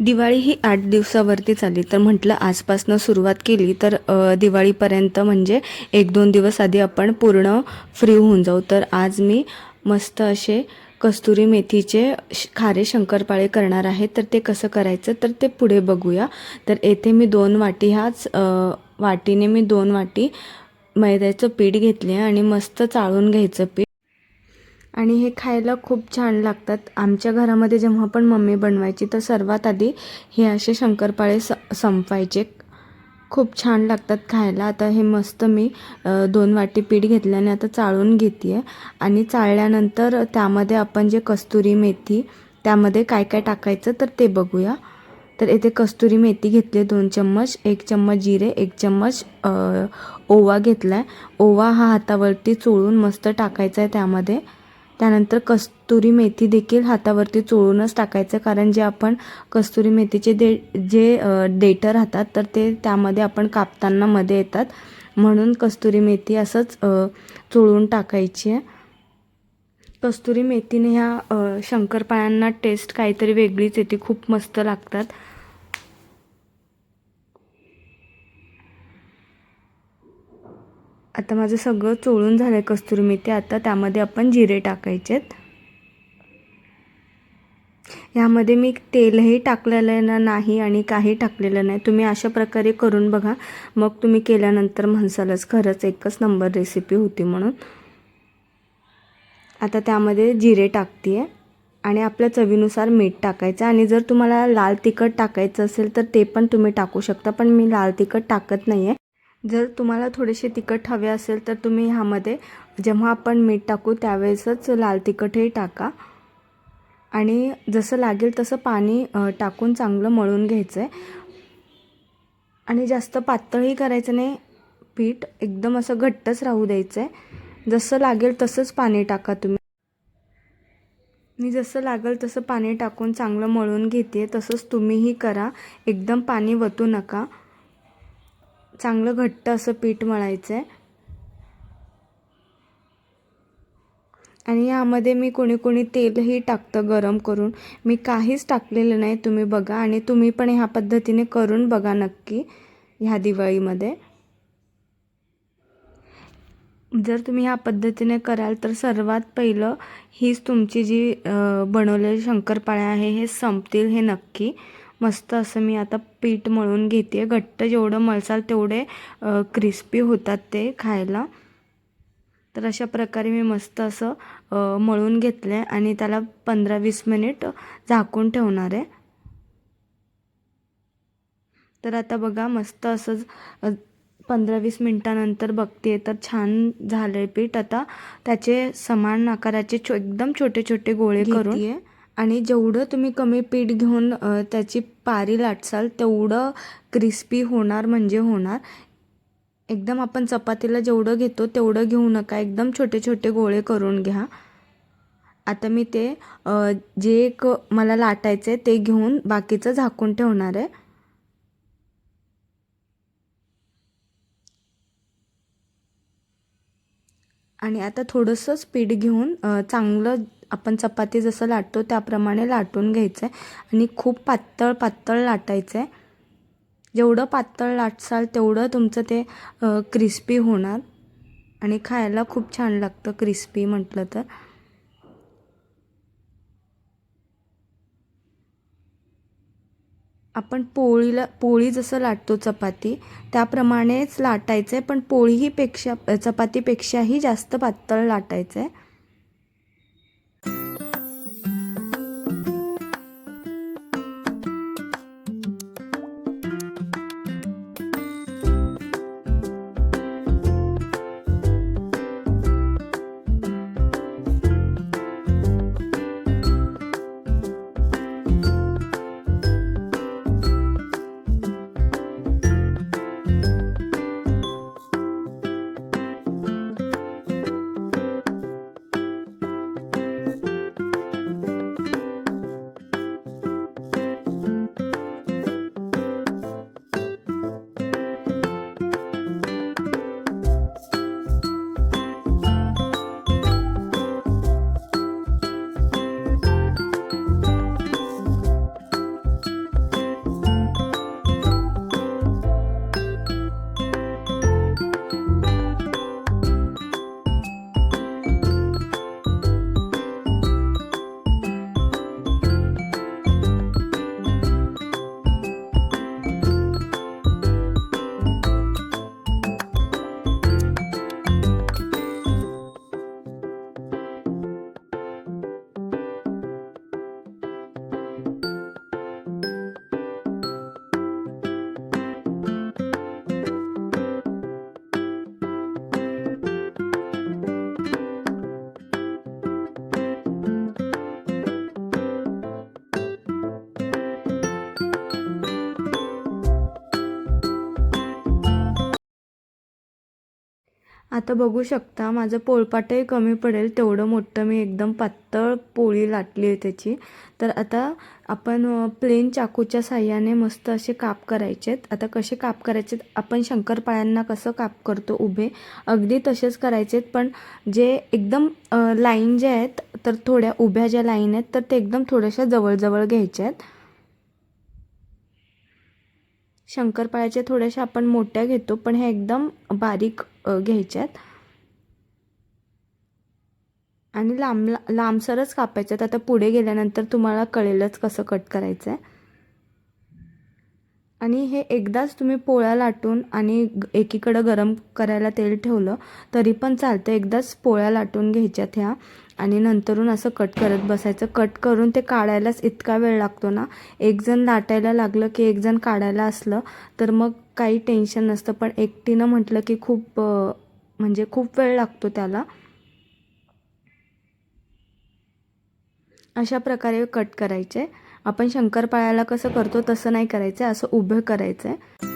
दिवाळी ही आठ दिवसावरती चालली. तर म्हटलं आजपासनं सुरुवात केली तर दिवाळीपर्यंत म्हणजे एक दोन दिवस आधी आपण पूर्ण फ्री होऊन जाऊ. तर आज मी मस्त असे कस्तुरी मेथीचे श- खारे शंकरपाळे करणार आहे. तर ते कसं करायचं तर ते पुढे बघूया. तर येथे मी दोन वाटी ह्याच वाटीने मी दोन वाटी मैद्याचं पीठ घेतले आणि मस्त चाळून घ्यायचं पीठ. आणि हे खायला खूप छान लागतात. आमच्या घरामध्ये जेव्हा पण मम्मी बनवायची तर सर्वात आधी हे असे शंकरपाळे स संपवायचे. खूप छान लागतात खायला. आता हे मस्त मी दोन वाटी पीठ घेतल्याने आता चाळून घेते आहे आणि चाळल्यानंतर त्यामध्ये आपण जे कस्तुरी मेथी त्यामध्ये काय काय टाकायचं तर ते बघूया. तर येथे कस्तुरी मेथी घेतली दोन चम्मच एक चम्मच जिरे एक चम्मच ओवा घेतला आहे ओवा हा हातावरती चोळून मस्त टाकायचा आहे त्यामध्ये. त्यानंतर कस्तुरी मेथी देखील हातावरती चोळूनच टाकायचं कारण जे आपण कस्तुरी मेथीचे दे जे डेटं राहतात तर ते त्यामध्ये आपण कापताना मध्ये येतात. म्हणून कस्तुरी मेथी असंच चोळून टाकायची आहे. कस्तुरी मेथीने ह्या शंकरपाळ्यांना टेस्ट काहीतरी वेगळीच येते खूप मस्त लागतात. आता माझं सगळं चोळून झालं आहे कस्तुरी मेथी. आता त्यामध्ये आपण जिरे टाकायचे आहेत ह्यामध्ये मी तेलही टाकलेलं नाही आणि काही टाकलेलं नाही. तुम्ही अशा प्रकारे करून बघा. मग तुम्ही केल्यानंतर म्हणसालच. खरंच एकच नंबर रेसिपी होती म्हणून. आता त्यामध्ये जिरे टाकते आहे आणि आपल्या चवीनुसार मीठ टाकायचं. आणि जर तुम्हाला लाल तिखट टाकायचं असेल तर ते पण तुम्ही टाकू शकता. पण मी लाल तिखट टाकत नाही आहे जर तुम्हाला थोडेसे तिखट हवे असेल तर तुम्ही ह्यामध्ये जेव्हा आपण मीठ टाकू त्यावेळेसच लाल तिखटही टाका. आणि जसं लागेल तसं पाणी टाकून चांगलं मळून घ्यायचं आहे आणि जास्त पातळही करायचं नाही. पीठ एकदम असं घट्टच राहू द्यायचं आहे जसं लागेल तसंच पाणी टाका तुम्ही. मी जसं लागेल तसं पाणी टाकून चांगलं मळून घेते तसंच तुम्हीही करा. एकदम पाणी वतू नका. चांगलं घट्ट असं पीठ मळायचं आहे आणि यामध्ये मी कोणी कोणी तेलही टाकतं गरम करून. मी काहीच टाकलेलं नाही तुम्ही बघा. आणि तुम्ही पण ह्या पद्धतीने करून बघा नक्की ह्या दिवाळीमध्ये. जर तुम्ही ह्या पद्धतीने कराल तर सर्वात पहिलं हीच तुमची जी बनवलेली शंकरपाळ्या आहे हे संपतील हे नक्की. मस्त असं मी आता पीठ मळून घेते घट्ट जेवढं मळसाल तेवढे क्रिस्पी होतात ते खायला. तर अशा प्रकारे मी मस्त असं मळून घेतलं आहे आणि त्याला पंधरा वीस मिनिट झाकून ठेवणार आहे. तर आता बघा मस्त असं पंधरा वीस मिनटानंतर बघते तर छान झालं आहे पीठ. आता त्याचे समान आकाराचे छो एकदम छोटे छोटे गोळे करून आणि जेवढं तुम्ही कमी पीठ घेऊन त्याची पारी लाटसाल तेवढं क्रिस्पी होणार म्हणजे होणार. एकदम आपण चपातीला जेवढं घेतो तेवढं घेऊ नका. एकदम छोटे छोटे गोळे करून घ्या. आता मी ते जे एक मला लाटायचं आहे ते घेऊन बाकीचं झाकून ठेवणार आहे. आणि आता थोडंसंच पीठ घेऊन चांगलं आपण चपाती जसं लाटतो त्याप्रमाणे लाटून घ्यायचं आहे आणि खूप पातळ पातळ लाटायचं आहे जेवढं पातळ लाटसाल तेवढं तुमचं ते क्रिस्पी होणार. आणि खायला खूप छान लागतं क्रिस्पी म्हटलं तर. आपण पोळीला पोळी जसं लाटतो चपाती त्याप्रमाणेच लाटायचं आहे पण पोळीहीपेक्षा चपातीपेक्षाही जास्त पातळ लाटायचं आहे आता बघू शकता माझं पोळपाटही कमी पडेल तेवढं मोठं मी एकदम पातळ पोळी लाटली आहे त्याची. तर आता आपण प्लेन चाकूच्या साह्याने मस्त असे काप करायचे आहेत आता कसे काप करायचे आपण शंकरपाळ्यांना कसं काप करतो उभे? अगदी तसेच करायचे आहेत पण जे एकदम लाईन जे आहेत तर थोड्या उभ्या ज्या लाईन आहेत तर ते एकदम थोड्याशा जवळजवळ घ्यायच्या आहेत शंकरपाळ्याच्या थोड्याशा आपण मोठ्या घेतो पण ह्या एकदम बारीक घ्यायच्या आहेत आणि लांब लांबसरच कापायच्यात. आता पुढे गेल्यानंतर तुम्हाला कळेलच कसं कट करायचं आहे आणि हे एकदाच तुम्ही पोळ्या लाटून आणि एकीकडं गरम करायला तेल ठेवलं तरी पण चालतं. एकदाच पोळ्या लाटून घ्यायच्यात ह्या. आणि नंतरून असं कट करत बसायचं. कट करून ते काढायलाच इतका वेळ लागतो ना. एक जण लाटायला लागलं की एक जण काढायला असलं तर मग काही टेन्शन नसतं. पण एकटीनं म्हटलं की खूप म्हणजे खूप वेळ लागतो त्याला. अशा प्रकारे कट करायचे. आपण शंकरपाळ्याला कसं करतो तसं नाही करायचं. असं उभं करायचं आहे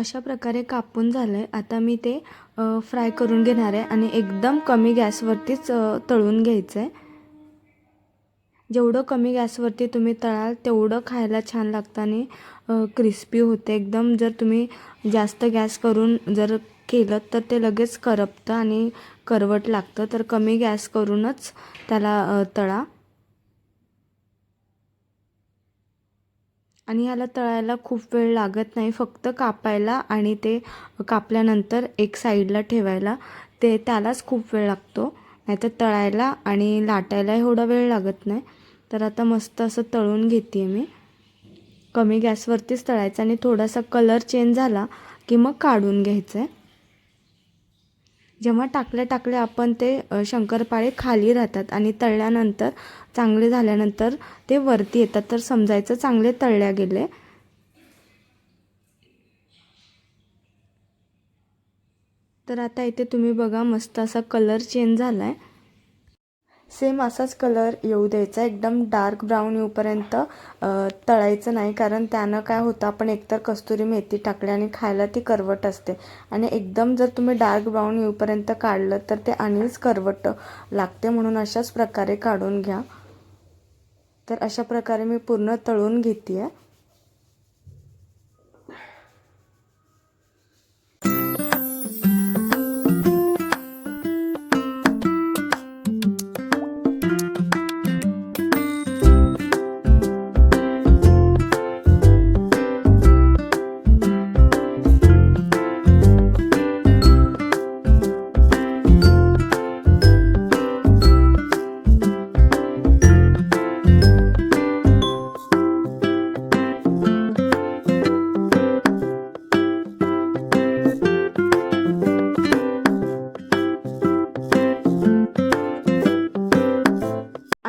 अशा प्रकारे कापून झालं आहे आता मी ते फ्राय करून घेणार आहे आणि एकदम कमी गॅसवरतीच तळून घ्यायचं आहे जेवढं कमी गॅसवरती तुम्ही तळाल तेवढं खायला छान लागतं आणि क्रिस्पी होते. एकदम जर तुम्ही जास्त गॅस करून जर केलं तर ते लगेच करपतं आणि करवट लागतं. तर कमी गॅस करूनच त्याला तळा. आणि याला तळायला खूप वेळ लागत नाही. फक्त कापायला आणि ते कापल्यानंतर एक साईडला ठेवायला ते त्यालाच खूप वेळ लागतो. नाहीतर तळायला आणि लाटायला एवढा वेळ लागत नाही. तर आता मस्त असं तळून घेते मी. कमी गॅसवरतीच तळायचं आणि थोडासा कलर चेंज झाला की मग काढून घ्यायचं आहे जेव्हा टाकल्या टाकल्या आपण ते शंकरपाळे खाली राहतात आणि तळल्यानंतर चांगले झाल्यानंतर ते वरती येतात. तर समजायचं चांगले तळल्या गेले. तर आता इथे तुम्ही बघा मस्त असा कलर चेंज झाला आहे सेम असाच कलर येऊ द्यायचा. एकदम डार्क ब्राऊन येऊपर्यंत तळायचं नाही. कारण त्यानं काय होतं आपण एकतर कस्तुरी मेथी टाकली आणि खायला ती करवट असते. आणि एकदम जर तुम्ही डार्क ब्राऊन येऊपर्यंत काढलं तर ते आणिच करवट लागते म्हणून अशाच प्रकारे काढून घ्या. तर अशा प्रकारे मी पूर्ण तळून घेते आहे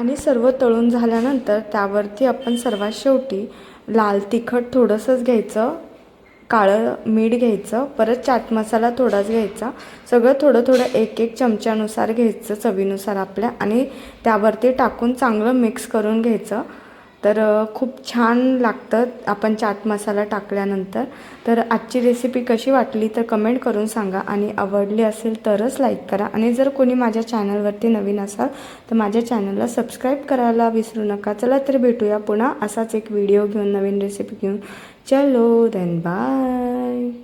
आणि सर्व तळून झाल्यानंतर त्यावरती आपण सर्वात शेवटी लाल तिखट थोडंसंच घ्यायचं काळं मीठ घ्यायचं परत चाट मसाला थोडाच घ्यायचा. सगळं थोडं थोडं एक एक चमच्यानुसार घ्यायचं चवीनुसार आपल्या आणि त्यावरती टाकून चांगलं मिक्स करून घ्यायचं. तर खूप छान लागतं आपण चाट मसाला टाकल्यानंतर. तर आजची रेसिपी कशी वाटली तर कमेंट करून सांगा आणि आवडली असेल तरच लाईक करा. आणि जर कोणी माझ्या चॅनलवरती नवीन असाल तर माझ्या चॅनलला सबस्क्राईब करायला विसरू नका. चला तर भेटूया पुन्हा असाच एक व्हिडिओ घेऊन नवीन रेसिपी घेऊन. चलो देन बाय